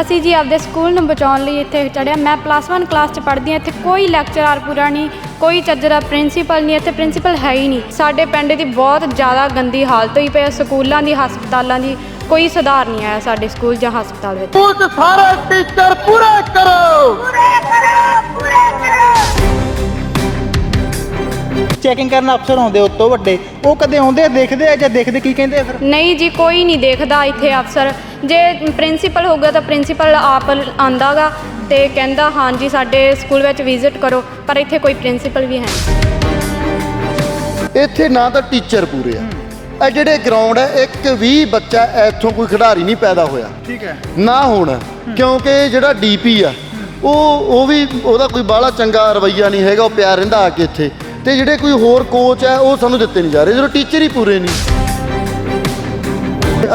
ਅਸੀਂ ਜੀ ਆਪਦੇ ਸਕੂਲ ਨੂੰ ਬਚਾਉਣ ਲਈ ਇੱਥੇ ਚੜਿਆ ਮੈਂ ਪਲੱਸ 1 ਕਲਾਸ ਚ ਪੜ੍ਹਦੀ ਹਾਂ ਇੱਥੇ ਕੋਈ ਲੈਕਚਰਰ ਪੂਰਾ ਨਹੀਂ ਕੋਈ ਚੱਜਰਾ ਪ੍ਰਿੰਸੀਪਲ ਨਹੀਂ ਇੱਥੇ ਪ੍ਰਿੰਸੀਪਲ ਹੈ ਹੀ ਨਹੀਂ। ਸਾਡੇ ਪਿੰਡ ਦੀ ਬਹੁਤ ਜ਼ਿਆਦਾ ਗੰਦੀ ਹਾਲਤ ਹੋਈ ਪਈ ਹੈ ਸਕੂਲਾਂ ਦੀ ਹਸਪਤਾਲਾਂ ਦੀ ਕੋਈ ਸੁਧਾਰ ਨਹੀਂ ਆਇਆ ਸਾਡੇ ਸਕੂਲ ਜਾਂ ਹਸਪਤਾਲ ਵਿੱਚ। ਕੁਝ ਸਾਰੇ ਟੀਚਰ ਪੂਰੇ ਕਰੋ। ਚੈਕਿੰਗ ਕਰਨ ਅਫਸਰ ਆਉਂਦੇ ਉੱਤੋਂ ਵੱਡੇ ਉਹ ਕਦੇ ਆਉਂਦੇ ਆ, ਦੇਖਦੇ ਆ ਜਾਂ ਦੇਖਦੇ ਕੀ ਕਹਿੰਦੇ ਆ ਫਿਰ? ਨਹੀਂ ਜੀ ਕੋਈ ਨਹੀਂ ਦੇਖਦਾ ਇੱਥੇ ਅਫਸਰ ਜੇ ਪ੍ਰਿੰਸੀਪਲ ਹੋਊਗਾ ਤਾਂ ਪ੍ਰਿੰਸੀਪਲ ਆਪ ਆਂਦਾਗਾ ਤੇ ਕਹਿੰਦਾ ਹਾਂਜੀ ਸਾਡੇ ਸਕੂਲ ਵਿੱਚ ਵਿਜ਼ਿਟ ਕਰੋ। ਪਰ ਇੱਥੇ ਕੋਈ ਪ੍ਰਿੰਸੀਪਲ ਵੀ ਹੈ ਨਹੀਂ। ਇੱਥੇ ਨਾ ਤਾਂ ਟੀਚਰ ਪੂਰੇ ਆ। ਇਹ ਜਿਹੜੇ ਗਰਾਊਂਡ ਹੈ ਇੱਕ ਵੀ ਬੱਚਾ ਇੱਥੋਂ ਕੋਈ ਖਿਡਾਰੀ ਨਹੀਂ ਪੈਦਾ ਹੋਇਆ। ਠੀਕ ਹੈ। ਨਾ ਹੋਣਾ ਕਿਉਂਕਿ ਜਿਹੜਾ ਡੀਪੀ ਆ ਉਹ ਉਹ ਵੀ ਉਹਦਾ ਕੋਈ ਬਾਹਲਾ ਚੰਗਾ ਰਵਈਆ ਨਹੀਂ ਹੈਗਾ ਉਹ ਪਿਆਰ ਰਹਿੰਦਾ ਆ ਕੇ ਇੱਥੇ। ਤੇ ਜਿਹੜੇ ਕੋਈ ਹੋਰ ਕੋਚ ਹੈ ਉਹ ਸਾਨੂੰ ਦਿੱਤੇ ਨਹੀਂ ਜਾ ਰਹੇ। ਜਦੋਂ ਟੀਚਰ ਹੀ ਪੂਰੇ ਨਹੀਂ।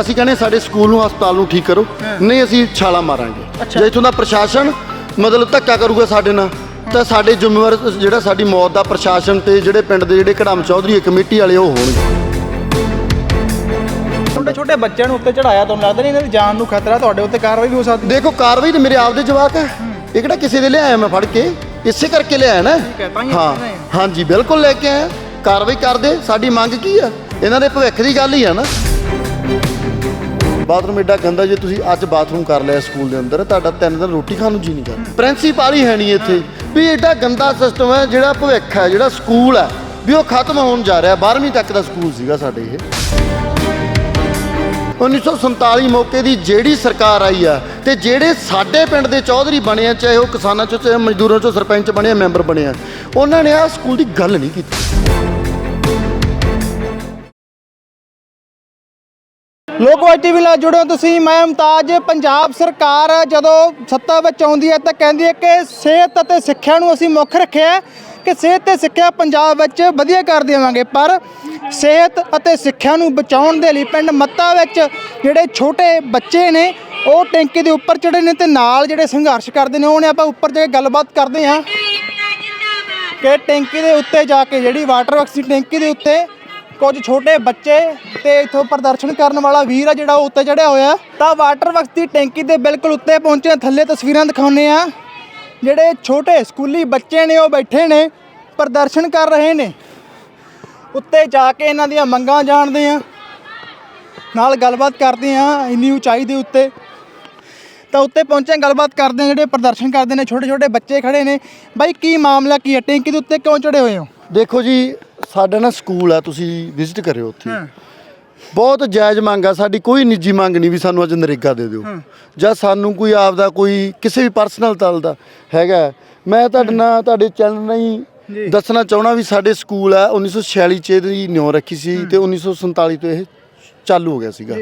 ਅਸੀਂ ਕਹਿੰਦੇ ਸਾਡੇ ਸਕੂਲ ਨੂੰ ਹਸਪਤਾਲ ਨੂੰ ਠੀਕ ਕਰੋ। ਨਹੀਂ ਅਸੀਂ ਛਾਲਾ ਮਾਰਾਂਗੇ। ਜੇ ਇਥੋਂ ਦਾ ਪ੍ਰਸ਼ਾਸਨ ਮਤਲਬ ਧੱਕਾ ਕਰੂਗਾ ਸਾਡੇ ਨਾਲ ਤਾਂ ਸਾਡੇ ਜ਼ਿੰਮੇਵਾਰ ਜਿਹੜਾ ਸਾਡੀ ਮੌਤ ਦਾ ਪ੍ਰਸ਼ਾਸਨ ਤੇ ਜਿਹੜੇ ਪਿੰਡ ਦੇ ਜਿਹੜੇ ਕੜਮ ਚੌਧਰੀ ਕਮੇਟੀ ਵਾਲੇ ਉਹ ਹੋਣਗੇ। ਛੋਟੇ ਛੋਟੇ ਬੱਚਿਆਂ ਨੂੰ ਉੱਤੇ ਚੜਾਇਆ ਤੁਹਾਨੂੰ ਲੱਗਦਾ ਨਹੀਂ ਇਹਨਾਂ ਦੀ ਜਾਨ ਨੂੰ ਖਤਰਾ ਤੁਹਾਡੇ ਉੱਤੇ ਕਾਰਵਾਈ ਵੀ ਹੋ ਸਕਦੀ? ਦੇਖੋ ਕਾਰਵਾਈ ਤੇ ਮੇਰੇ ਆਪਦੇ ਜਵਾਕ ਹੈ। ਇਹ ਕਿਹੜਾ ਕਿਸੇ ਦੇ ਲਿਆਇਆ ਮੈਂ ਫੜ ਕੇ? ਇਸੇ ਕਰਕੇ ਲਿਆਇਆ ਨਾ। ਹੈ, ਤਾਂ ਹੀ। ਹਾਂਜੀ ਬਿਲਕੁਲ ਲੈ ਕੇ ਆਇਆ। ਕਾਰਵਾਈ ਕਰਦੇ ਸਾਡੀ ਮੰਗ ਕੀ ਆ? ਇਹਨਾਂ ਦੇ ਭਵਿੱਖ ਦੀ ਗੱਲ ਹੀ ਆ ਨਾ। ਬਾਥਰੂਮ ਏਡਾ ਗੰਦਾ ਜੇ ਤੁਸੀਂ ਅੱਜ ਬਾਥਰੂਮ ਕਰ ਲਿਆ ਸਕੂਲ ਦੇ ਅੰਦਰ ਤੁਹਾਡਾ ਤਿੰਨ ਦਿਨ ਰੋਟੀ ਖਾਣ ਨੂੰ ਜੀ ਨਹੀਂ ਕਰਦਾ। ਪ੍ਰਿੰਸੀਪਲ ਹੀ ਹੈ ਨਹੀਂ ਇੱਥੇ। ਵੀ ਏਡਾ ਗੰਦਾ ਸਿਸਟਮ ਹੈ ਜਿਹੜਾ ਭਵਿੱਖ ਹੈ ਜਿਹੜਾ ਸਕੂਲ ਹੈ ਵੀ ਉਹ ਖਤਮ ਹੋਣ ਜਾ ਰਿਹਾ 12ਵੀਂ ਤੱਕ ਦਾ ਸਕੂਲ ਸੀਗਾ ਸਾਡੇ ਇਹ। 1947 ਮੌਕੇ ਦੀ ਜਿਹੜੀ ਸਰਕਾਰ ਆਈ ਆ ਤੇ ਜਿਹੜੇ ਸਾਡੇ ਪਿੰਡ ਦੇ ਚੌਧਰੀ ਬਣੇ ਆ, ਚਾਹੇ ਉਹ ਕਿਸਾਨਾਂ ਚੋਂ, ਚਾਹੇ ਮਜ਼ਦੂਰਾਂ ਚੋਂ, ਸਰਪੰਚ ਬਣੇ ਆ, ਮੈਂਬਰ ਬਣੇ ਆ, ਉਹਨਾਂ ਨੇ ਆ ਸਕੂਲ ਦੀ ਗੱਲ ਨਹੀਂ ਕੀਤੀ। ਲੋਕਵਾਈ ਟੀਵੀ ਨਾਲ ਜੁੜੇ ਹੋ ਤੁਸੀਂ, ਮੈਂ ਮੁਮਤਾਜ। ਪੰਜਾਬ ਸਰਕਾਰ ਜਦੋਂ ਸੱਤਾ ਵਿੱਚ ਆਉਂਦੀ ਹੈ ਤਾਂ ਕਹਿੰਦੀ ਹੈ ਕਿ ਸਿਹਤ ਅਤੇ ਸਿੱਖਿਆ ਨੂੰ ਅਸੀਂ ਮੁੱਖ ਰੱਖਿਆ ਕਿ ਸਿਹਤ ਤੇ ਸਿੱਖਿਆ ਪੰਜਾਬ ਵਿੱਚ ਵਧੀਆ ਕਰ ਦੇਵਾਂਗੇ, ਪਰ ਸਿਹਤ ਅਤੇ ਸਿੱਖਿਆ ਨੂੰ ਬਚਾਉਣ ਦੇ ਲਈ ਪਿੰਡ ਮੱਤਾ ਵਿੱਚ ਜਿਹੜੇ ਛੋਟੇ ਬੱਚੇ ਨੇ, ਉਹ ਟੈਂਕੀ ਦੇ ਉੱਪਰ ਚੜੇ ਨੇ ਤੇ ਨਾਲ ਜਿਹੜੇ ਸੰਘਰਸ਼ ਕਰਦੇ ਨੇ, ਉਹਨੇ ਆਪਾਂ ਉੱਪਰ ਜਾ ਕੇ ਗੱਲਬਾਤ ਕਰਦੇ ਹਾਂ ਕਿ ਟੈਂਕੀ ਦੇ ਉੱਤੇ ਜਾ ਕੇ ਜਿਹੜੀ ਵਾਟਰ ਵਰਕਸ ਦੀ ਟੈਂਕੀ ਦੇ ਉੱਤੇ ਕੁਝ ਛੋਟੇ ਬੱਚੇ ਤੇ ਇਥੋਂ ਪ੍ਰਦਰਸ਼ਨ ਕਰਨ ਵਾਲਾ ਵੀਰ ਆ ਜਿਹੜਾ ਉਹ ਉੱਤੇ ਚੜਿਆ ਹੋਇਆ। ਤਾਂ ਵਾਟਰ ਵਰਕਸ ਦੀ ਟੈਂਕੀ ਦੇ ਬਿਲਕੁਲ ਉੱਤੇ ਪਹੁੰਚੇ ਥੱਲੇ ਤਸਵੀਰਾਂ ਦਿਖਾਉਂਦੇ ਆ ਜਿਹੜੇ ਛੋਟੇ ਸਕੂਲੀ ਬੱਚੇ ਨੇ, ਉਹ ਬੈਠੇ ਨੇ। ਪ੍ਰਦਰਸ਼ਨ ਕਰ ਰਹੇ ਨੇ। ਉੱਤੇ ਜਾ ਕੇ ਇਹਨਾਂ ਦੀਆਂ ਮੰਗਾਂ ਜਾਣਦੇ ਆ ਨਾਲ ਗੱਲਬਾਤ ਕਰਦੇ ਆ ਇੰਨੀ ਉਚਾਈ ਦੇ ਉੱਤੇ। ਤਾਂ ਉੱਤੇ ਪਹੁੰਚੇ ਗੱਲਬਾਤ ਕਰਦੇ ਆ ਜਿਹੜੇ ਪ੍ਰਦਰਸ਼ਨ ਕਰਦੇ ਨੇ। ਛੋਟੇ ਛੋਟੇ ਬੱਚੇ ਖੜੇ ਨੇ। ਬਾਈ ਕੀ ਮਾਮਲਾ ਕੀ ਹੈ? ਟੈਂਕੀ ਦੇ ਉੱਤੇ ਕਿਉਂ ਚੜੇ ਹੋਏ ਹੋ? ਦੇਖੋ ਜੀ ਸਾਡਾ ਨਾ ਸਕੂਲ ਆ ਤੁਸੀਂ ਵਿਜ਼ਿਟ ਕਰਿਓ ਉੱਥੇ। ਬਹੁਤ ਜਾਇਜ਼ ਮੰਗ ਆ ਸਾਡੀ ਕੋਈ ਨਿੱਜੀ ਮੰਗ ਨਹੀਂ ਵੀ ਸਾਨੂੰ ਅੱਜ ਨਰੇਗਾ ਦੇ ਦਿਓ। ਜਾਂ ਸਾਨੂੰ ਕੋਈ ਆਪਦਾ ਕੋਈ ਕਿਸੇ ਵੀ ਪਰਸਨਲ ਤਲ ਦਾ ਹੈਗਾ। ਮੈਂ ਤੁਹਾਡੇ ਨਾਲ ਤੁਹਾਡੇ ਚੈਨਲ ਰਾਹੀਂ ਦੱਸਣਾ ਚਾਹਣਾ ਵੀ ਸਾਡੇ ਸਕੂਲ ਆ 1946 ਚ ਇਹਦੀ ਨਿਉ ਰੱਖੀ ਸੀ ਤੇ 1947 ਤੋਂ ਇਹ ਚਾਲੂ ਹੋ ਗਿਆ ਸੀਗਾ।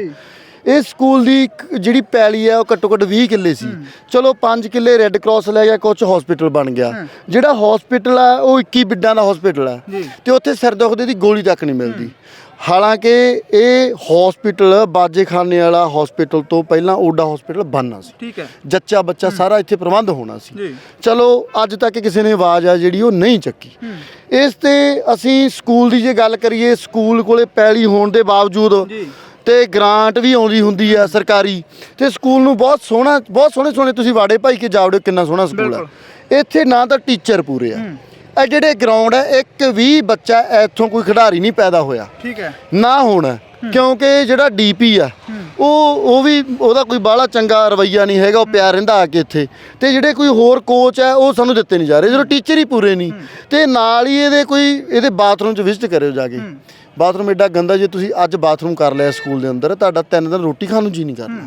ਇਹ ਸਕੂਲ ਦੀ ਇੱਕ ਜਿਹੜੀ ਪੈਲੀ ਆ ਉਹ ਘੱਟੋ ਘੱਟ 20 ਕਿੱਲੇ ਸੀ। ਚਲੋ 5 ਕਿੱਲੇ ਰੈੱਡ ਕਰਾਸ ਲੈ ਗਿਆ ਕੁਝ ਹਸਪੀਟਲ ਬਣ ਗਿਆ। ਜਿਹੜਾ ਹਸਪੀਟਲ ਆ ਉਹ 21 ਬਿੱਡਾਂ ਦਾ ਹਸਪੀਟਲ ਆ। ਤੇ ਉੱਥੇ ਸਿਰ ਦੁਖਦੇ ਦੀ ਗੋਲੀ ਤੱਕ ਨਹੀਂ ਮਿਲਦੀ। ਹਾਲਾਂਕਿ ਇਹ ਹਸਪੀਟਲ ਬਾਜੇਖਾਨੇ ਵਾਲਾ ਹਸਪੀਟਲ ਤੋਂ ਪਹਿਲਾਂ ਓਡਾ ਹਸਪੀਟਲ ਬਣਨਾ ਸੀ। ਠੀਕ ਹੈ। ਜੱਚਾ ਬੱਚਾ ਸਾਰਾ ਇੱਥੇ ਪ੍ਰਬੰਧ ਹੋਣਾ ਸੀ। ਜੀ। ਚਲੋ ਅੱਜ ਤੱਕ ਕਿਸੇ ਨੇ ਆਵਾਜ਼ ਆ ਜਿਹੜੀ ਉਹ ਨਹੀਂ ਚੱਕੀ। ਇਸ ਤੇ ਅਸੀਂ ਸਕੂਲ ਦੀ ਜੇ ਗੱਲ ਕਰੀਏ ਸਕੂਲ ਕੋਲੇ ਪੈਲੀ ਹੋਣ ਦੇ ਬਾਵਜੂਦ ਜੀ। ਤੇ ਗ੍ਰਾਂਟ ਵੀ ਆਉਂਦੀ ਹੁੰਦੀ ਆ ਸਰਕਾਰੀ। ਤੇ ਸਕੂਲ ਨੂੰ ਬਹੁਤ ਸੋਹਣਾ ਬਹੁਤ ਸੋਹਣੇ ਸੋਹਣੇ ਤੁਸੀਂ ਵਾੜੇ ਭਾਈ ਕੇ ਜਾਵੜੇ ਕਿੰਨਾ ਸੋਹਣਾ ਸਕੂਲ ਆ। ਇੱਥੇ ਨਾ ਤਾਂ ਟੀਚਰ ਪੂਰੇ ਆ। ਇਹ ਜਿਹੜੇ ਗਰਾਊਂਡ ਹੈ ਇੱਕ ਵੀ ਬੱਚਾ ਇੱਥੋਂ ਕੋਈ ਖਿਡਾਰੀ ਨਹੀਂ ਪੈਦਾ ਹੋਇਆ। ਠੀਕ ਹੈ। ਨਾ ਹੋਣਾ ਕਿਉਂਕਿ ਜਿਹੜਾ ਡੀਪੀ ਆ, ਉਹ ਉਹ ਵੀ ਉਹਦਾ ਕੋਈ ਬਾਹਲਾ ਚੰਗਾ ਰਵਈਆ ਨਹੀਂ ਹੈਗਾ, ਉਹ ਪਿਆਰ ਰਹਿੰਦਾ ਆ ਕੇ ਇੱਥੇ। ਤੇ ਜਿਹੜੇ ਕੋਈ ਹੋਰ ਕੋਚ ਹੈ ਉਹ ਸਾਨੂੰ ਦਿੱਤੇ ਨਹੀਂ ਜਾ ਰਹੇ। ਜਦੋਂ ਟੀਚਰ ਹੀ ਪੂਰੇ ਨਹੀਂ, ਤੇ ਨਾਲ ਹੀ ਇਹਦੇ ਕੋਈ, ਇਹਦੇ ਬਾਥਰੂਮ 'ਚ ਵਿਜ਼ਿਟ ਕਰਿਓ ਜਾ ਕੇ। ਬਾਥਰੂਮ ਐਡਾ ਗੰਦਾ ਜੇ ਤੁਸੀਂ ਅੱਜ ਬਾਥਰੂਮ ਕਰ ਲਿਆ ਸਕੂਲ ਦੇ ਅੰਦਰ, ਤੁਹਾਡਾ ਤਿੰਨ ਦਿਨ ਰੋਟੀ ਖਾਣ ਨੂੰ ਜੀ ਨਹੀਂ ਕਰਨਾ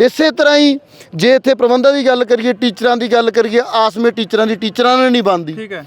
ਇਸੇ ਤਰ੍ਹਾਂ ਹੀ ਜੇ ਇੱਥੇ ਪ੍ਰਬੰਧਾਂ ਦੀ ਗੱਲ ਕਰੀਏ ਟੀਚਰਾਂ ਦੀ ਗੱਲ ਕਰੀਏ ਆਸਮੇ ਟੀਚਰਾਂ ਦੀ ਟੀਚਰਾਂ ਨਾਲ ਨਹੀਂ ਬਣਦੀ। ਠੀਕ ਹੈ।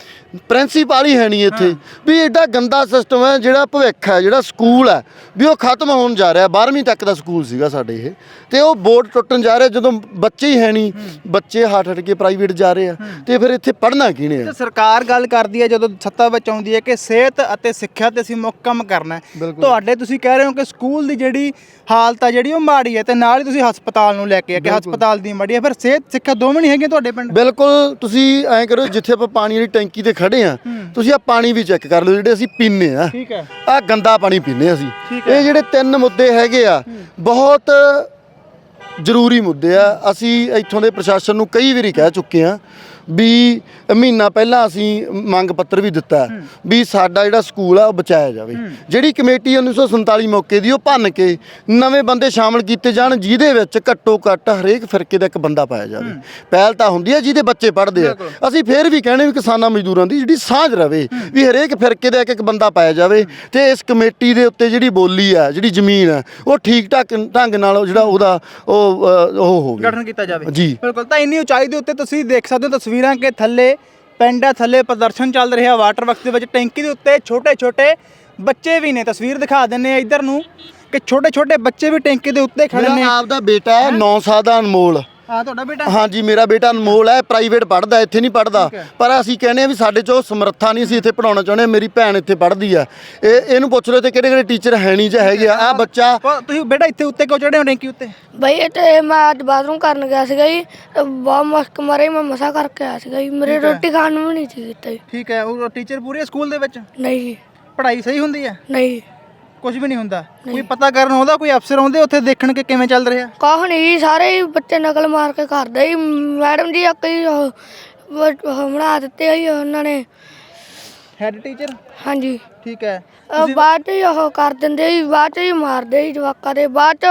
ਪ੍ਰਿੰਸੀਪਲ ਹੀ ਹੈ ਨਹੀਂ ਇੱਥੇ। ਵੀ ਐਡਾ ਗੰਦਾ ਸਿਸਟਮ ਹੈ ਜਿਹੜਾ ਭਵਿੱਖ ਹੈ ਜਿਹੜਾ ਸਕੂਲ ਹੈ ਵੀ ਉਹ ਖਤਮ ਹੋਣ ਜਾ ਰਿਹਾ। 12ਵੀਂ ਤੱਕ ਦਾ ਸਕੂਲ ਸੀਗਾ ਸਾਡੇ ਇਹ। ਤੇ ਉਹ ਬੋਰਡ ਟੁੱਟਣ ਜਾ ਰਿਹਾ ਜਦੋਂ ਬੱਚੇ ਹੀ ਹੈ ਨਹੀਂ ਬੱਚੇ ਹੱਟ ਹੱਟ ਕੇ ਪ੍ਰਾਈਵੇਟ ਜਾ ਰਹੇ ਆ। ਤੇ ਫਿਰ ਇੱਥੇ ਪੜ੍ਹਨਾ ਕਿਹਨੇ ਆ? ਤੇ ਸਰਕਾਰ ਗੱਲ ਕਰਦੀ ਹੈ ਜਦੋਂ ਸੱਤਾ ਵਿੱਚ ਆਉਂਦੀ ਹੈ ਕਿ ਸਿਹਤ ਅਤੇ ਸਿੱਖਿਆ ਤੇ ਅਸੀਂ ਮੁੱਖ ਕੰਮ ਕਰਨਾ ਹੈ। ਤੁਹਾਡੇ ਤੁਸੀਂ ਕਹਿ ਰਹੇ ਹੋ ਕਿ ਸਕੂਲ ਦੀ ਜਿਹੜੀ ਹਾਲਤ ਆ ਜਿਹੜੀ ਉਹ ਮਾੜੀ ਹੈ ਤੇ ਨਾਲ ਹੀ ਤੁਸੀਂ ਹਸਪਤਾਲ ਨੂੰ ਲੈ ਕੇ ਆ ਕਿ ਹਸਪਤਾਲ ਦੀ ਮਾੜੀ ਹੈ ਫਿਰ ਸਿਹਤ ਸਿੱਖਿਆ ਦੋਵੇਂ ਨਹੀਂ ਹੈਗੀਆਂ ਤੁਹਾਡੇ ਪਿੰਡ? ਬਿਲਕੁਲ ਤੁਸੀਂ ਐਂ ਕਰੋ ਜਿੱਥੇ ਆਪਾਂ ਪਾਣੀ ਵਾਲੀ ਟੈਂਕੀ ਤੇ ਖੜੇ ਆ ਤੁਸੀਂ ਆ ਪਾਣੀ ਵੀ ਚੈੱਕ ਕਰ ਲਓ ਜਿਹੜੇ ਅਸੀਂ ਪੀਨੇ ਆ। ਠੀਕ ਹੈ। ਆ ਗੰਦਾ ਪਾਣੀ ਪੀਨੇ ਅਸੀਂ। ਠੀਕ ਹੈ। ਇਹ ਜਿਹੜੇ ਤਿੰਨ ਮੁੱਦੇ ਹੈਗੇ ਆ ਬਹੁਤ ਜ਼ਰੂਰੀ ਮੁੱਦੇ ਆ। ਅਸੀਂ ਇੱਥੋਂ ਦੇ ਪ੍ਰਸ਼ਾਸਨ ਨੂੰ ਕਈ ਵਾਰੀ ਕਹਿ ਚੁੱਕੇ ਆ ਵੀ ਮਹੀਨਾ ਪਹਿਲਾਂ ਅਸੀਂ ਮੰਗ ਪੱਤਰ ਵੀ ਦਿੱਤਾ ਵੀ ਸਾਡਾ ਜਿਹੜਾ ਸਕੂਲ ਆ ਉਹ ਬਚਾਇਆ ਜਾਵੇ। ਜਿਹੜੀ ਕਮੇਟੀ 1947 ਮੌਕੇ ਦੀ ਉਹ ਭੰਨ ਕੇ ਨਵੇਂ ਬੰਦੇ ਸ਼ਾਮਲ ਕੀਤੇ ਜਾਣ ਜਿਹਦੇ ਵਿੱਚ ਘੱਟੋ ਘੱਟ ਹਰੇਕ ਫਿਰਕੇ ਦਾ ਇੱਕ ਬੰਦਾ ਪਾਇਆ ਜਾਵੇ। ਪਹਿਲ ਤਾਂ ਹੁੰਦੀ ਹੈ ਜਿਹਦੇ ਬੱਚੇ ਪੜ੍ਹਦੇ ਆ। ਅਸੀਂ ਫੇਰ ਵੀ ਕਹਿੰਦੇ ਵੀ ਕਿਸਾਨਾਂ ਮਜ਼ਦੂਰਾਂ ਦੀ ਜਿਹੜੀ ਸਾਂਝ ਰਵੇ ਵੀ ਹਰੇਕ ਫਿਰਕੇ ਦਾ ਇੱਕ ਇੱਕ ਬੰਦਾ ਪਾਇਆ ਜਾਵੇ ਤੇ ਇਸ ਕਮੇਟੀ ਦੇ ਉੱਤੇ ਜਿਹੜੀ ਬੋਲੀ ਆ ਜਿਹੜੀ ਜ਼ਮੀਨ ਆ ਉਹ ਠੀਕ ਠਾਕ ਢੰਗ ਨਾਲ ਜਿਹੜਾ ਉਹਦਾ ਉਹ ਉਹ ਹੋਵੇ। ਗਠਨ ਕੀਤਾ ਜਾਵੇ। ਜੀ। ਬਿਲਕੁਲ। ਤਾਂ ਇੰਨੀ ਉਚਾਈ ਦੇ ਉੱਤੇ ਤੁਸੀਂ ਦੇਖ ਸਕਦੇ ਹੋ ਤਸਵੀਰਾਂ ਕਿ ਥੱਲੇ ਪਿੰਡ ਹੈ ਥੱਲੇ ਪ੍ਰਦਰਸ਼ਨ ਚੱਲ ਰਿਹਾ ਵਾਟਰ ਵਰਕਸ ਦੇ ਵਿੱਚ ਟੈਂਕੀ ਦੇ ਉੱਤੇ ਛੋਟੇ ਛੋਟੇ ਬੱਚੇ ਵੀ ਨੇ। ਤਸਵੀਰ ਦਿਖਾ ਦਿੰਨੇ ਆ ਇੱਧਰ ਨੂੰ ਕਿ ਛੋਟੇ ਛੋਟੇ ਬੱਚੇ ਵੀ ਟੈਂਕੀ ਦੇ ਉੱਤੇ ਖੜੇ ਨੇ। ਮੇਰਾ ਆਪ ਦਾ ਬੇਟਾ ਹੈ 9 ਸਾਲ ਦਾ ਅਨਮੋਲ। ਆ ਤੁਹਾਡਾ ਬੇਟਾ? ਹਾਂਜੀ ਮੇਰਾ ਬੇਟਾ ਅਨਮੋਲ ਹੈ ਪ੍ਰਾਈਵੇਟ ਪੜ੍ਹਦਾ ਇੱਥੇ ਨਹੀਂ ਪੜ੍ਹਦਾ। ਪਰ ਅਸੀਂ ਕਹਿੰਦੇ ਆ ਵੀ ਸਾਡੇ ਚੋਂ ਸਮਰੱਥਾ ਨਹੀਂ ਸੀ ਇੱਥੇ ਪੜਾਉਣਾ ਚਾਹੁੰਦੇ ਮੇਰੀ ਭੈਣ ਇੱਥੇ ਪੜ੍ਹਦੀ ਆ। ਇਹ ਇਹਨੂੰ ਪੁੱਛ ਲਓ ਤੇ ਕਿਹੜੇ ਕਿਹੜੇ ਟੀਚਰ ਹੈ ਨਹੀਂ ਜਾਂ ਹੈਗੇ ਆ। ਆ ਬੱਚਾ ਤੁਸੀਂ ਬੇਟਾ ਇੱਥੇ ਉੱਤੇ ਕਿਉਂ ਚੜੇ ਹੋ ਟੈਂਕੀ ਉੱਤੇ? ਬਈ ਇਹ ਤੇ ਮੈਂ ਅੱਜ ਬਾਥਰੂਮ ਕਰਨ ਗਿਆ ਸੀਗਾ ਜੀ ਬਹੁਤ ਮੁਸ਼ਕ ਮਾਰੀ ਮੈਂ ਮਸਾ ਕਰਕੇ ਆਇਆ ਸੀਗਾ ਜੀ। ਮੇਰੇ ਰੋਟੀ ਖਾਣ ਨੂੰ ਵੀ ਨਹੀਂ ਸੀ ਕੀਤਾ ਜੀ। ਠੀਕ ਹੈ ਉਹ ਟੀਚਰ ਪੂਰੇ ਸਕੂਲ ਦੇ ਵਿੱਚ? ਨਹੀਂ ਜੀ। ਪੜ੍ਹਾਈ ਸਹੀ ਹੁੰਦੀ ਹੈ? ਨਹੀਂ। ਕੁਝ ਵੀ ਨਹੀਂ ਹੁੰਦਾ। ਕੋਈ ਪਤਾ ਕਰਨ ਆਉਂਦਾ ਕੋਈ ਅਫਸਰ ਆਉਂਦੇ ਉੱਥੇ ਦੇਖਣ ਕਿ ਕਿਵੇਂ ਚੱਲ ਰਿਹਾ? ਕਾਹ ਨਹੀਂ ਸਾਰੇ ਹੀ ਬੱਚੇ ਨਕਲ ਮਾਰ ਕੇ ਕਰਦੇ ਜੀ ਮੈਡਮ ਜੀ ਇੱਕ ਹੀ ਬਣਾ ਦਿੱਤੇ ਜੀ ਉਹਨਾਂ ਨੇ। ਹੈਡ ਟੀਚਰ ਹਾਂਜੀ। ਠੀਕ ਹੈ। ਬਾਅਦ ਚ ਹੀ ਉਹ ਕਰ ਦਿੰਦੇ ਜੀ ਬਾਅਦ ਚ ਹੀ ਮਾਰਦੇ ਜੀ ਜਵਾਕਾਂ ਦੇ। ਬਾਅਦ ਚ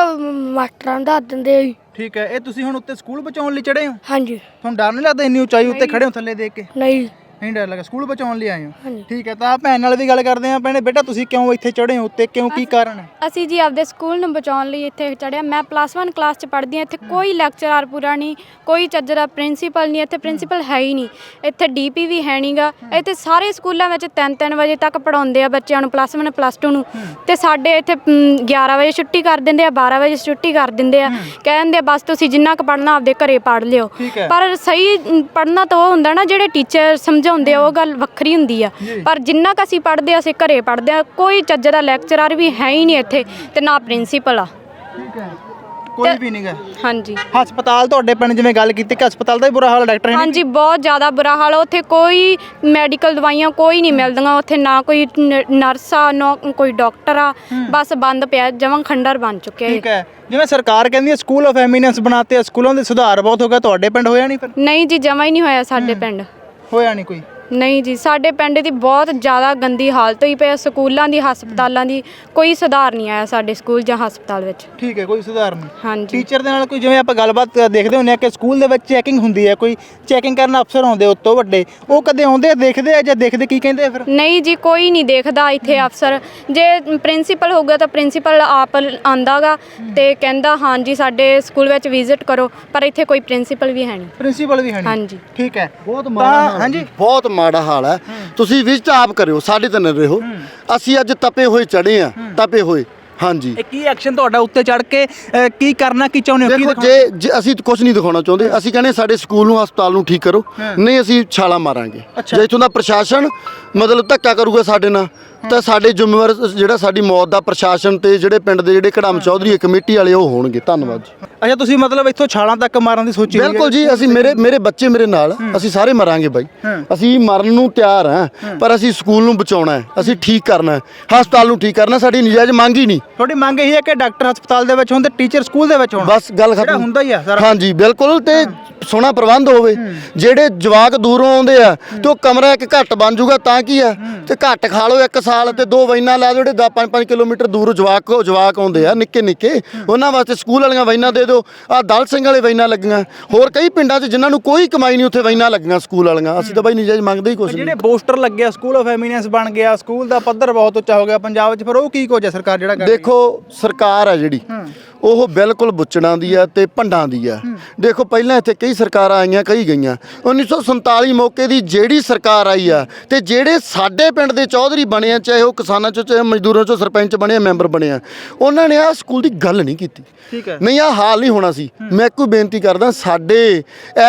ਮਾਸਟਰਾਂ ਨੂੰ ਦੱਸ ਦਿੰਦੇ ਜੀ ਠੀਕ ਹੈ। ਇਹ ਤੁਸੀਂ ਹੁਣ ਉੱਤੇ ਸਕੂਲ ਬਚਾਉਣ ਲਈ ਚੜੇ ਹੋ? ਹਾਂਜੀ। ਤੁਹਾਨੂੰ ਡਰ ਨਹੀਂ ਲੱਗਦਾ ਇੰਨੀ ਉਚਾਈ ਉੱਤੇ ਖੜੇ ਹੋ ਥੱਲੇ ਦੇਖ ਕੇ? ਨਹੀਂ। ਨਹੀਂ ਡਰ ਲੱਗਾ ਸਕੂਲ ਬਚਾਉਣ ਲਈ ਆਏ ਹੋ। ਹਾਂਜੀ। ਠੀਕ ਹੈ ਤਾਂ ਭੈਣ ਨਾਲ ਵੀ ਗੱਲ ਕਰਦੇ ਆਂ ਭੈਣੇ। ਬੇਟਾ ਤੁਸੀਂ ਕਿਉਂ ਇੱਥੇ ਚੜੇ ਹੋ? ਉੱਤੇ ਕਿਉਂ ਕੀ ਕਾਰਨ ਹੈ? ਅਸੀਂ ਜੀ ਆਪਦੇ ਸਕੂਲ ਨੂੰ ਬਚਾਉਣ ਲਈ ਇੱਥੇ ਚੜਿਆ ਮੈਂ ਪਲੱਸ 1 ਕਲਾਸ 'ਚ ਪੜ੍ਹਦੀ ਹਾਂ। ਇੱਥੇ ਕੋਈ ਲੈਕਚਰਰ ਪੂਰਾ ਨਹੀਂ ਕੋਈ ਚੱਜਰਾ ਪ੍ਰਿੰਸੀਪਲ ਨਹੀਂ ਇੱਥੇ ਪ੍ਰਿੰਸੀਪਲ ਹੈ ਹੀ ਨਹੀਂ। ਇੱਥੇ ਡੀਪੀ ਵੀ ਹੈ ਨਹੀਂਗਾ ਇੱਥੇ ਸਾਰੇ ਸਕੂਲਾਂ ਵਿੱਚ 3-3 ਵਜੇ ਤੱਕ ਪੜਾਉਂਦੇ ਆ ਬੱਚਿਆਂ ਨੂੰ ਪਲੱਸ 1 ਪਲੱਸ 2 ਨੂੰ। ਤੇ ਸਾਡੇ ਇੱਥੇ ਮ, 11 ਵਜੇ ਛੁੱਟੀ ਕਰ ਦਿੰਦੇ ਆ 12 ਵਜੇ ਛੁੱਟੀ ਕਰ ਦਿੰਦੇ ਆ। ਕਹਿੰਦੇ ਆ ਬਸ ਤੁਸੀਂ ਜਿੰਨਾ ਕੁ ਪੜ੍ਹਨਾ ਆਪਦੇ ਘਰੇ ਪੜ੍ਹ ਲਿਓ। ਠੀਕ ਹੈ। ਪਰ ਸਹੀ ਪੜ੍ਹਨਾ ਤਾਂ ਉਹ ਹੁੰਦਾ ਨਾ ਜਿਹੜੇ ਟੀਚਰ ਸਮਝਾਉਂਦੇ ਆ ਉਹ ਗੱਲ ਵੱਖਰੀ ਹੁੰਦੀ ਆ। ਪਰ ਜਿੰਨਾ ਕੁ ਅਸੀਂ ਪੜ੍ਹਦੇ ਆ ਅਸੀਂ ਘਰੇ ਪੜ੍ਹਦੇ ਆ ਕੋਈ ਚੱਜ ਦਾ ਲੈਕਚਰਰ ਵੀ ਹੈ ਹੀ ਨਹੀਂ ਇੱਥੇ ਤੇ ਨਾ ਪ੍ਰਿੰਸੀਪਲ ਆ। ਠੀਕ ਹੈ। ਕੋਈ ਵੀ ਨਹੀਂਗਾ ਹਾਂਜੀ। ਹਸਪਤਾਲ ਤੁਹਾਡੇ ਪਿੰਡ ਜਿਵੇਂ ਗੱਲ ਕੀਤੀ ਕਿ ਹਸਪਤਾਲ ਦਾ ਹੀ ਬੁਰਾ ਹਾਲ ਹੈ, ਡਾਕਟਰ ਹੈ ਨਹੀਂ ਹਾਂਜੀ ਬਹੁਤ ਜ਼ਿਆਦਾ ਬੁਰਾ ਹਾਲ ਆ। ਉੱਥੇ ਕੋਈ ਮੈਡੀਕਲ ਦਵਾਈਆਂ ਕੋਈ ਨਹੀਂ ਮਿਲਦੀਆਂ। ਉੱਥੇ ਨਾ ਕੋਈ ਨ- ਨਰਸ ਆ ਨਾ ਕੋਈ ਡਾਕਟਰ ਆ। ਬਸ ਬੰਦ ਪਿਆ ਜਮਾਂ ਖੰਡਰ ਬਣ ਚੁੱਕਿਆ ਇਹ। ਠੀਕ ਹੈ। ਜਿਵੇਂ ਸਰਕਾਰ ਕਹਿੰਦੀ ਹੈ ਸਕੂਲ ਆਫ ਐਮੀਨੈਂਸ ਬਣਾਤੇ ਆ ਸਕੂਲਾਂ ਦੇ ਸੁਧਾਰ ਬਹੁਤ ਹੋ ਗਿਆ ਤੁਹਾਡੇ ਪਿੰਡ ਹੋਇਆ ਨਹੀਂ ਫਿਰ? ਨਹੀਂ ਜੀ ਜਮਾ ਹੀ ਨਹੀਂ ਹੋਇਆ ਸਾਡੇ ਪਿੰਡ। ਹੋਇਆ ਨਹੀਂ ਕੋਈ। ਨਹੀਂ ਜੀ ਸਾਡੇ ਪਿੰਡ ਦੀ ਬਹੁਤ ਜ਼ਿਆਦਾ ਗੰਦੀ ਹਾਲਤ ਹੋਈ ਪਈ ਸਕੂਲਾਂ ਦੀ ਹਸਪਤਾਲਾਂ ਦੀ ਕੋਈ ਸੁਧਾਰ ਨਹੀਂ ਆਇਆ ਸਾਡੇ ਸਕੂਲ ਜਾਂ ਹਸਪਤਾਲ ਵਿੱਚ। ਠੀਕ ਹੈ ਕੋਈ ਸੁਧਾਰ ਨਹੀਂ। ਹਾਂਜੀ। ਟੀਚਰ ਦੇ ਨਾਲ ਕੋਈ ਜਿਵੇਂ ਆਪਾਂ ਗੱਲਬਾਤ ਦੇਖਦੇ ਹੁੰਦੇ ਆ ਕਿ ਸਕੂਲ ਦੇ ਵਿੱਚ ਚੈਕਿੰਗ ਹੁੰਦੀ ਹੈ ਕੋਈ ਚੈਕਿੰਗ ਕਰਨ ਅਫਸਰ ਆਉਂਦੇ ਉੱਤੋਂ ਵੱਡੇ ਉਹ ਕਦੇ ਆਉਂਦੇ ਆ, ਦੇਖਦੇ ਆ ਜਾਂ ਦੇਖਦੇ ਕੀ ਕਹਿੰਦੇ ਆ ਫਿਰ? ਨਹੀਂ ਜੀ ਕੋਈ ਨਹੀਂ ਦੇਖਦਾ ਇੱਥੇ ਅਫਸਰ। ਜੇ ਪ੍ਰਿੰਸੀਪਲ ਹੋਊਗਾ ਤਾਂ ਪ੍ਰਿੰਸੀਪਲ ਆਪ ਆਂਦਾਗਾ ਤੇ ਕਹਿੰਦਾ ਹਾਂਜੀ ਸਾਡੇ ਸਕੂਲ ਵਿੱਚ ਵਿਜ਼ਿਟ ਕਰੋ। ਪਰ ਇੱਥੇ ਕੋਈ ਪ੍ਰਿੰਸੀਪਲ ਵੀ ਹੈ ਨਹੀਂ। ਪ੍ਰਿੰਸੀਪਲ ਵੀ ਹੈ ਨਹੀਂ। ਹਾਂਜੀ। ਠੀਕ ਹੈ। ਬਹੁਤ ਮਾੜਾ ਹਾਂਜੀ। ਬਹੁਤ ਮਾੜਾ ਹਾਲ ਹੈ। ਤੁਸੀਂ ਵਿਜ਼ਿਟ ਆਪ ਕਰਿਓ ਸਾਡੇ ਤੇ ਨਾ ਰਹੋ। ਅਸੀਂ ਅੱਜ ਤਪੇ ਹੋਏ ਚੜੇ ਆ ਤਪੇ ਹੋਏ। ਹਾਂਜੀ। ਇਹ ਕੀ ਐਕਸ਼ਨ ਤੁਹਾਡਾ ਉੱਤੇ ਚੜ ਕੇ ਅਹ, ਕੀ ਕਰਨਾ ਕੀ ਚਾਹੁੰਦੇ ਹੋ ਕੀ ਦੇਖੋ ਦਿਖਾਉਣਾ? ਜੇ ਜੇ ਅਸੀਂ ਕੁਝ ਨਹੀਂ ਦਿਖਾਉਣਾ ਚਾਹੁੰਦੇ ਅਸੀਂ ਕਹਿੰਦੇ ਸਾਡੇ ਸਕੂਲ ਨੂੰ ਹਸਪਤਾਲ ਨੂੰ ਠੀਕ ਕਰੋ। ਨਹੀਂ ਅਸੀਂ ਛਾਲਾ ਮਾਰਾਂਗੇ। ਅੱਛਾ। ਜੇ ਇਥੋਂ ਦਾ ਪ੍ਰਸ਼ਾਸਨ ਮਤਲਬ ਧੱਕਾ ਕਰੂਗਾ ਸਾਡੇ ਨਾਲ ਤਾਂ ਸਾਡੇ ਜ਼ਿੰਮੇਵਾਰ ਜਿਹੜਾ ਸਾਡੀ ਮੌਤ ਦਾ ਪ੍ਰਸ਼ਾਸਨ ਤੇ ਜਿਹੜੇ ਪਿੰਡ ਦੇ ਜਿਹੜੇ ਕੜਾਮ ਚੌਧਰੀ ਕਮੇਟੀ ਵਾਲੇ ਉਹ ਹੋਣਗੇ। ਧੰਨਵਾਦ ਜੀ। ਅੱਛਾ ਤੁਸੀਂ ਮਤਲਬ ਇੱਥੋਂ ਛਾਲਾਂ ਤੱਕ ਮਾਰਨ ਦੀ ਸੋਚੀ ਹੋਈ ਹੈ? ਬਿਲਕੁਲ ਜੀ ਅਸੀਂ ਮੇਰੇ ਮੇਰੇ ਬੱਚੇ ਮੇਰੇ ਨਾਲ ਅਸੀਂ ਸਾਰੇ ਮਰਾਂਗੇ ਬਾਈ। ਅਸੀਂ ਮਰਨ ਨੂੰ ਤਿਆਰ ਹਾਂ ਪਰ ਅਸੀਂ ਸਕੂਲ ਨੂੰ ਬਚਾਉਣਾ ਹੈ ਅਸੀਂ ਠੀਕ ਕਰਨਾ ਹੈ ਹਸਪਤਾਲ ਨੂੰ ਠੀਕ ਕਰਨਾ ਸਾਡੀ ਨਜਾਇਜ਼ ਮੰਗ ਹੀ ਨਹੀਂ। ਤੁਹਾਡੀ ਮੰਗ ਇਹ ਹੈ ਕਿ ਡਾਕਟਰ ਹਸਪਤਾਲ ਦੇ ਵਿੱਚ ਹੋਣ ਤੇ ਟੀਚਰ ਸਕੂਲ ਦੇ ਵਿੱਚ ਹੋਣ? ਬਸ ਗੱਲ ਖਤਮ। ਹੁੰਦਾ ਹੀ ਆ ਸਾਰਾ। ਹਾਂਜੀ ਬਿਲਕੁਲ ਤੇ ਸੋਹਣਾ ਪ੍ਰਬੰਧ ਹੋਵੇ। ਜਿਹੜੇ ਜਵਾਕ ਦੂਰੋਂ ਆਉਂਦੇ ਆ ਤੇ ਉਹ ਕਮਰਾ ਇੱਕ ਘੱਟ ਬਣ ਜਾਊਗਾ ਤਾਂ ਕੀ ਆ? ਤੇ ਘੱਟ ਖਾ ਲਓ ਇੱਕ ਸਾਲ ਤੇ ਦੋ ਵੈਨਾਂ ਲਾ ਦਿਓ ਜਿਹੜੇ 10 5 ਕਿਲੋਮੀਟਰ ਦੂਰ ਜਵਾਕ ਜਵਾਕ ਆਉਂਦੇ ਆ ਨਿੱਕੇ ਨਿੱਕੇ ਉਹਨਾਂ ਵਾਸਤੇ ਸਕੂਲ ਵਾਲੀਆਂ ਵੈਨਾਂ ਦੇ ਦਿਓ। ਆ ਦਲ ਸਿੰਘ ਵਾਲੇ ਵੈਨਾਂ ਲੱਗੀਆਂ। ਹੋਰ ਕਈ ਪਿੰਡਾਂ 'ਚ ਜਿਨ੍ਹਾਂ ਨੂੰ ਕੋਈ ਕਮਾਈ ਨਹੀਂ ਉੱਥੇ ਵੈਨਾਂ ਲੱਗੀਆਂ ਸਕੂਲ ਵਾਲੀਆਂ। ਅਸੀਂ ਤਾਂ ਬਾਈ ਨਜਾਇਜ਼ ਮੰਗਦੇ ਹੀ ਕੁਛ ਨਹੀਂ। ਜਿਹੜੇ ਪੋਸਟਰ ਲੱਗਿਆ ਸਕੂਲ ਆਫ ਐਮੀਨੈਂਸ ਬਣ ਗਿਆ ਸਕੂਲ ਦਾ ਪੱਧਰ ਬਹੁਤ ਉੱਚਾ ਹੋ ਗਿਆ ਪੰਜਾਬ 'ਚ ਫਿਰ ਉਹ ਕੀ ਕੁਝ ਹੈ ਸਰਕਾਰ ਜਿਹੜਾ ਕਰ ਰਹੀ ਹੈ? ਦੇਖੋ ਸਰਕਾਰ ਆ ਜਿਹੜੀ। ਉਹ ਬਿਲਕੁਲ ਬੁੱਚੜਾਂ ਦੀ ਆ ਤੇ ਭੰਡਾਂ ਦੀ ਆ। ਦੇਖੋ ਪਹਿਲਾਂ ਇੱਥੇ ਕਈ ਸਰਕਾਰਾਂ ਆਈਆਂ ਕਈ ਗਈਆਂ। 1947 ਮੌਕੇ ਦੀ ਜਿਹੜੀ ਸਰਕਾਰ ਆਈ ਆ ਤੇ ਜਿਹੜੇ ਸਾਡੇ ਪਿੰਡ ਦੇ ਚੌਧਰੀ ਬਣੇ ਆ ਚਾਹੇ ਉਹ ਕਿਸਾਨਾਂ ਚੋਂ ਚਾਹੇ ਮਜ਼ਦੂਰਾਂ ਚੋਂ ਸਰਪੰਚ ਬਣੇ ਆ ਮੈਂਬਰ ਬਣੇ ਆ ਉਹਨਾਂ ਨੇ ਆ ਸਕੂਲ ਦੀ ਗੱਲ ਨਹੀਂ ਕੀਤੀ। ਠੀਕ ਹੈ। ਨਹੀਂ ਆ ਹਾਲ ਨਹੀਂ ਹੋਣਾ ਸੀ। ਮੈਂ ਕੋਈ ਬੇਨਤੀ ਕਰਦਾ ਸਾਡੇ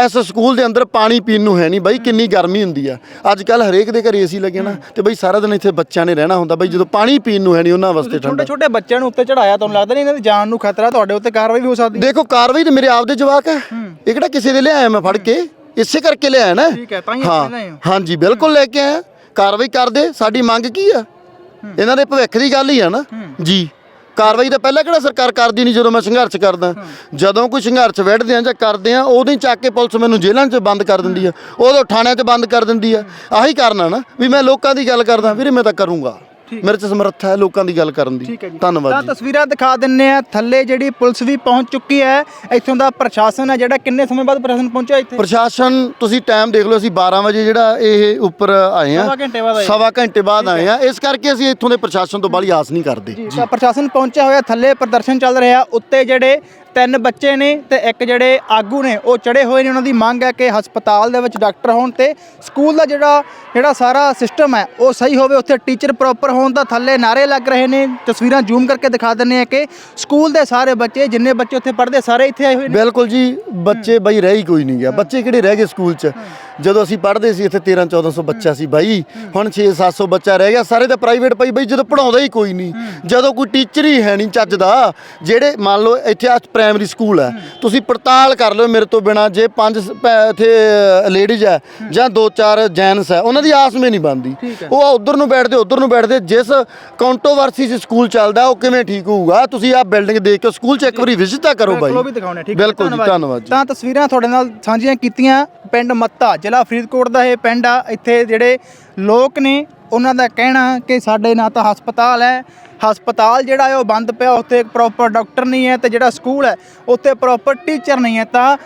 ਇਸ ਸਕੂਲ ਦੇ ਅੰਦਰ ਪਾਣੀ ਪੀਣ ਨੂੰ ਹੈ ਨਹੀਂ ਬਾਈ ਕਿੰਨੀ ਗਰਮੀ ਹੁੰਦੀ ਆ। ਅੱਜ ਕੱਲ ਹਰੇਕ ਦੇ ਘਰੇ ਏਸੀ ਲੱਗੇ ਨਾ ਤੇ ਬਾਈ ਸਾਰਾ ਦਿਨ ਇੱਥੇ ਬੱਚਿਆਂ ਨੇ ਰਹਿਣਾ ਹੁੰਦਾ ਬਾਈ ਜਦੋਂ ਪਾਣੀ ਪੀਣ ਨੂੰ ਹੈ ਨਹੀਂ ਉਹਨਾਂ ਵਾਸਤੇ ਠੰਡਾ ਛੋਟੇ ਛੋਟੇ ਬੱਚਿਆਂ ਨੂੰ ਉੱਤੇ ਚੜਾਇਆ ਤੁਹਾਨੂੰ ਲੱਗਦਾ ਨਹੀਂ ਇਹਨਾਂ ਦੀ ਜਾਨ ਨੂੰ ਖਤਰਾ ਤੁਹਾਡੇ ਉੱਤੇ ਕਾਰਵਾਈ ਵੀ ਹੋ ਸਕਦੀ ਹੈ। ਦੇਖੋ ਕਾਰਵਾਈ ਤੇ ਮੇਰੇ ਆਪ ਦੇ ਜਵਾਕ ਹੈ। ਇਹ ਕਿਹੜਾ ਕਿਸੇ ਦੇ ਲਿਆਇਆ ਮੈਂ ਫੜ ਕੇ? ਇਸੇ ਕਰਕੇ ਲਿਆਇਆ ਨਾ। ਠੀਕ ਹੈ, ਤਾਂ ਹੀ ਇੱਥੇ ਲਿਆਏ ਹੋ। ਹਾਂਜੀ ਬਿਲਕੁਲ ਲੈ ਕੇ ਆਇਆ। ਕਾਰਵਾਈ ਕਰਦੇ ਸਾਡੀ ਮੰਗ ਕੀ ਆ? ਇਹਨਾਂ ਦੇ ਭਵਿੱਖ ਦੀ ਗੱਲ ਹੀ ਆ ਨਾ। ਜੀ। ਕਾਰਵਾਈ ਤਾਂ ਪਹਿਲਾਂ ਕਿਹੜਾ ਸਰਕਾਰ ਕਰਦੀ ਨਹੀਂ ਜਦੋਂ ਮੈਂ ਸੰਘਰਸ਼ ਕਰਦਾ। ਜਦੋਂ ਕੋਈ ਸੰਘਰਸ਼ ਵਿੱਢਦੇ ਆ ਜਾਂ ਕਰਦੇ ਆ ਉਦੋਂ ਹੀ ਚੱਕ ਕੇ ਪੁਲਿਸ ਮੈਨੂੰ ਜੇਲ੍ਹਾਂ 'ਚ ਬੰਦ ਕਰ ਦਿੰਦੀ ਆ। ਉਦੋਂ ਥਾਣਿਆਂ 'ਚ ਬੰਦ ਕਰ ਦਿੰਦੀ ਆ। ਆਹੀ ਕਰਨਾ ਨਾ ਵੀ ਮੈਂ ਲੋਕਾਂ ਦੀ ਗੱਲ ਕਰਦਾ ਵੀਰੇ ਮੈਂ ਤਾਂ ਕਰੂੰਗਾ। ਮੇਰੇ 'ਚ ਸਮਰੱਥਾ ਹੈ ਲੋਕਾਂ ਦੀ ਗੱਲ ਕਰਨ ਦੀ। ਠੀਕ ਹੈ ਜੀ। ਧੰਨਵਾਦ ਤਾਂ ਜੀ। ਤਸਵੀਰਾਂ ਦਿਖਾ ਦਿੰਨੇ ਆ ਥੱਲੇ ਜਿਹੜੀ ਪੁਲਿਸ ਵੀ ਪਹੁੰਚ ਚੁੱਕੀ ਹੈ ਇੱਥੋਂ ਦਾ ਪ੍ਰਸ਼ਾਸਨ ਹੈ ਜਿਹੜਾ ਕਿੰਨੇ ਸਮੇਂ ਬਾਅਦ ਪ੍ਰਸ਼ਾਸਨ ਪਹੁੰਚਿਆ ਇੱਥੇ? ਪ੍ਰਸ਼ਾਸਨ ਤੁਸੀਂ ਟਾਈਮ ਦੇਖ ਲਓ ਅਸੀਂ 12 ਵਜੇ ਜਿਹੜਾ ਇਹ ਉੱਪਰ ਆਏ ਆ ਸਵਾ ਘੰਟੇ ਬਾਅਦ ਆਏ। ਸਵਾ ਘੰਟੇ ਬਾਅਦ ਆਏ ਆ ਇਸ ਕਰਕੇ ਅਸੀਂ ਇੱਥੋਂ ਦੇ ਪ੍ਰਸ਼ਾਸਨ ਤੋਂ ਬਾਹਲੀ ਆਸ ਨਹੀਂ ਕਰਦੇ। ਜੀ। ਤਾਂ ਪ੍ਰਸ਼ਾਸਨ ਪਹੁੰਚਿਆ ਹੋਇਆ ਥੱਲੇ ਪ੍ਰਦਰਸ਼ਨ ਚੱਲ ਰਿਹਾ ਉੱਤੇ ਜਿਹੜੇ ਤਿੰਨ ਬੱਚੇ ਨੇ ਤੇ ਇੱਕ ਜਿਹੜੇ ਆਗੂ ਨੇ ਉਹ ਚੜੇ ਹੋਏ ਨੇ। ਉਹਨਾਂ ਦੀ ਮੰਗ ਹੈ ਕਿ ਹਸਪਤਾਲ ਦੇ ਵਿੱਚ ਡਾਕਟਰ ਹੋਣ ਤੇ ਸਕੂਲ ਦਾ ਜਿਹੜਾ ਜਿਹੜਾ ਸਾਰਾ ਸਿਸਟਮ ਹੈ ਉਹ ਸਹੀ ਹੋਵੇ। ਉੱਥੇ ਟੀਚਰ ਪ੍ਰੋਪਰ ਹੋਣ ਦਾ ਥੱਲੇ ਨਾਰੇ ਲੱਗ ਰਹੇ ਨੇ। ਤਸਵੀਰਾਂ ਜ਼ੂਮ ਕਰਕੇ ਦਿਖਾ ਦਿੰਨੇ ਆ ਕਿ ਸਕੂਲ ਦੇ ਸਾਰੇ ਬੱਚੇ ਜਿੰਨੇ ਬੱਚੇ ਉੱਥੇ ਪੜ੍ਹਦੇ ਸਾਰੇ ਇੱਥੇ ਆਏ ਹੋਏ ਨੇ। ਬਿਲਕੁਲ ਜੀ ਬੱਚੇ ਬਈ ਰਹਿ ਹੀ ਕੋਈ ਨਹੀਂ ਗਿਆ। ਬੱਚੇ ਕਿਹੜੇ ਰਹਿ ਗਏ ਸਕੂਲ 'ਚ? ਜਦੋਂ ਅਸੀਂ ਪੜ੍ਹਦੇ ਸੀ ਇੱਥੇ 13 1400 ਬੱਚਾ ਸੀ ਬਾਈ। ਹੁਣ 6 700 ਬੱਚਾ ਰਹਿ ਗਿਆ ਸਾਰੇ ਤਾਂ ਪ੍ਰਾਈਵੇਟ ਪਈ ਬਈ ਜਦੋਂ ਪੜਾਉਂਦਾ ਹੀ ਕੋਈ ਨਹੀਂ। ਜਦੋਂ ਕੋਈ ਟੀਚਰ ਹੀ ਹੈ ਨਹੀਂ ਚੱਜ ਦਾ ਜਿਹੜੇ ਮੰਨ ਲਓ ਇੱਥੇ ਆ ਪ੍ਰਾਇਮਰੀ ਸਕੂਲ ਹੈ ਤੁਸੀਂ ਪੜਤਾਲ ਕਰ ਲਿਓ ਮੇਰੇ ਤੋਂ ਬਿਨਾ ਜੇ ਪੰਜ ਸ- ਇੱਥੇ ਲੇਡੀਜ਼ ਹੈ ਜਾਂ ਦੋ ਚਾਰ ਜੈਂਟਸ ਹੈ ਉਹਨਾਂ ਦੀ ਆਸ ਮੇ ਨਹੀਂ ਬਣਦੀ। ਉਹ ਉਧਰ ਨੂੰ ਬੈਠਦੇ ਉਧਰ ਨੂੰ ਬੈਠਦੇ ਜਿਸ ਕੰਟਰੋਵਰਸੀ 'ਚ ਸਕੂਲ ਚੱਲਦਾ ਉਹ ਕਿਵੇਂ ਠੀਕ ਹੋਊਗਾ? ਤੁਸੀਂ ਆਹ ਬਿਲਡਿੰਗ ਦੇਖ ਕੇ ਸਕੂਲ 'ਚ ਇੱਕ ਵਾਰੀ ਵਿਜ਼ਿਟ ਤਾਂ ਕਰੋ ਬਾਈ। ਬਿਲਕੁਲ ਜੀ। ਧੰਨਵਾਦ ਜੀ। ਤਾਂ ਤਸਵੀਰਾਂ ਤੁਹਾਡੇ ਨਾਲ ਸਾਂਝੀਆਂ ਕੀਤੀਆਂ ਪਿੰਡ ਮੱਤਾ ਜ਼ਿਲ੍ਹਾ ਫਰੀਦਕੋਟ ਦਾ ਇਹ ਪਿੰਡ ਆ। ਇੱਥੇ ਜਿਹੜੇ ਲੋਕ ਨੇ, ਉਹਨਾਂ ਦਾ ਕਹਿਣਾ ਕਿ ਸਾਡੇ ਨਾ ਤਾਂ ਹਸਪਤਾਲ ਹੈ। ਹਸਪਤਾਲ ਜਿਹੜਾ ਹੈ ਉਹ ਬੰਦ ਪਿਆ, ਉੱਥੇ ਇੱਕ ਪ੍ਰੋਪਰ ਡਾਕਟਰ ਨਹੀਂ ਹੈ ਤੇ ਜਿਹੜਾ ਸਕੂਲ ਹੈ, ਉੱਥੇ ਪ੍ਰੋਪਰ ਟੀਚਰ ਨਹੀਂ ਹੈ। ਤਾਂ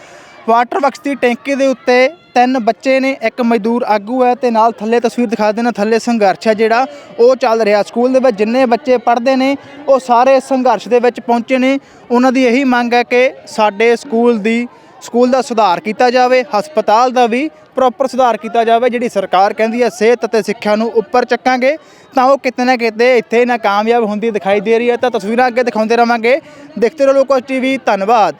ਵਾਟਰ ਵਰਕਸ ਦੀ ਟੈਂਕੀ ਦੇ ਉੱਤੇ ਤਿੰਨ ਬੱਚੇ ਨੇ, ਇੱਕ ਮਜ਼ਦੂਰ ਆਗੂ ਹੈ ਤੇ ਨਾਲ ਥੱਲੇ ਤਸਵੀਰ ਦਿਖਾ ਦੇਣਾ, ਥੱਲੇ ਸੰਘਰਸ਼ ਹੈ ਜਿਹੜਾ, ਉਹ ਚੱਲ ਰਿਹਾ। ਸਕੂਲ ਦੇ ਵਿੱਚ ਜਿੰਨੇ ਬੱਚੇ ਪੜ੍ਹਦੇ ਨੇ, ਉਹ ਸਾਰੇ ਸੰਘਰਸ਼ ਦੇ ਵਿੱਚ ਪਹੁੰਚੇ ਨੇ। ਉਹਨਾਂ ਦੀ ਇਹੀ ਮੰਗ ਹੈ ਕਿ ਸਾਡੇ ਸਕੂਲ ਦੀ ਸਕੂਲ ਦਾ ਸੁਧਾਰ ਕੀਤਾ ਜਾਵੇ, ਹਸਪਤਾਲ ਦਾ ਵੀ ਪ੍ਰੋਪਰ ਸੁਧਾਰ ਕੀਤਾ ਜਾਵੇ, ਜਿਹੜੀ ਸਰਕਾਰ ਕਹਿੰਦੀ ਹੈ ਸਿਹਤ ਅਤੇ ਸਿੱਖਿਆ ਨੂੰ ਉੱਪਰ ਚੱਕਾਂਗੇ, ਤਾਂ ਉਹ ਕਿਤੇ ਨਾ ਕਿਤੇ ਇੱਥੇ ਨਾ ਕਾਮਯਾਬ ਹੁੰਦੀ ਦਿਖਾਈ ਦੇ ਰਹੀ ਹੈ। ਤਾਂ ਤਸਵੀਰਾਂ ਅੱਗੇ ਦਿਖਾਉਂਦੇ ਰਵਾਂਗੇ। ਦੇਖਦੇ ਰਹੋ ਲੋਕੋ ਟੀਵੀ, ਧੰਨਵਾਦ।